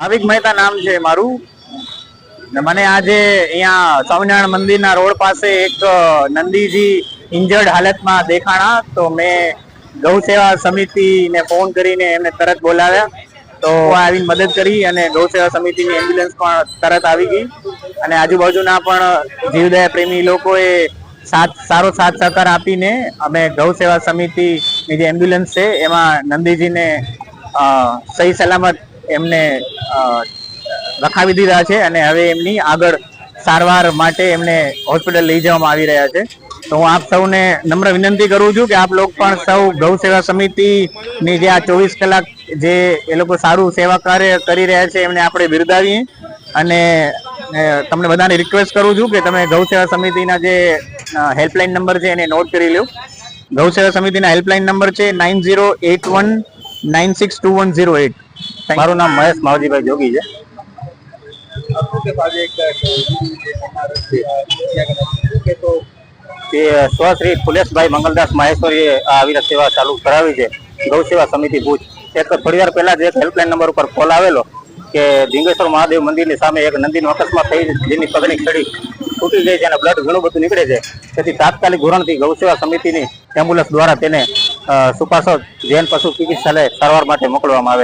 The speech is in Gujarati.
ભાવિક મહેતા નામ છે મારું. મને આજે અહીંયા સ્વામિનારાયણ મંદિરના રોડ પાસે એક નંદીજી ઇન્જર્ડ હાલતમાં દેખાણા. તો મેં ગૌ સેવા સમિતિને ફોન કરીને એમને તરત બોલાવ્યા. તો આવીને મદદ કરી અને ગૌ સેવા સમિતિની એમ્બ્યુલન્સ પણ તરત આવી ગઈ. અને આજુબાજુના પણ જીવદયા પ્રેમી લોકોએ સાથ, સારો સાથ સહકાર આપીને અમે ગૌ સેવા સમિતિની જે એમ્બ્યુલન્સ છે, એમાં નંદીજીને સહી સલામત એમને રખાવી દીધા છે અને હવે એમની આગળ સારવાર માટે એમને હોસ્પિટલ લઈ જવામાં આવી રહ્યા છે. તો હું આપ સૌને નમ્ર વિનંતી કરું છું કે આપ લોકો પણ સૌ ગૌ સેવા સમિતિની જે આ ચોવીસ કલાક જે એ લોકો સારું સેવા કાર્ય કરી રહ્યા છે એમને આપણે બિરદાવીએ. અને તમને બધાને રિક્વેસ્ટ કરું છું કે તમે ગૌ સેવા સમિતિના જે હેલ્પલાઇન નંબર છે એને નોટ કરી લો ગૌ સેવા સમિતિના હેલ્પલાઇન નંબર છે nine zero eight one nine six two one zero eight મારું નામ મહેશ માવજીભાઈ જોગી છે તે સ્વશ્રી ફુલેશભાઈ મંગલદાસ માહેશ્વરીએ આ અવિરત સેવા ચાલુ કરાવી છે ગૌ સેવા સમિતિ ભુજ એક થોડી વાર પહેલા જ એક હેલ્પલાઇન નંબર ઉપર કોલ આવેલો કે ધીંગેશ્વર મહાદેવ મંદિરની સામે એક નંદીનો અકસ્માત થઈ જેની પગની છડી તૂટી ગઈ છે અને બ્લડ ઘણું બધું નીકળે છે તેથી તાત્કાલિક ધોરણથી ગૌ સેવા સમિતિની એમ્બ્યુલન્સ દ્વારા તેને સુપાસો જૈન પશુ ચિકિત્સાલય સારવાર માટે મોકલવામાં આવે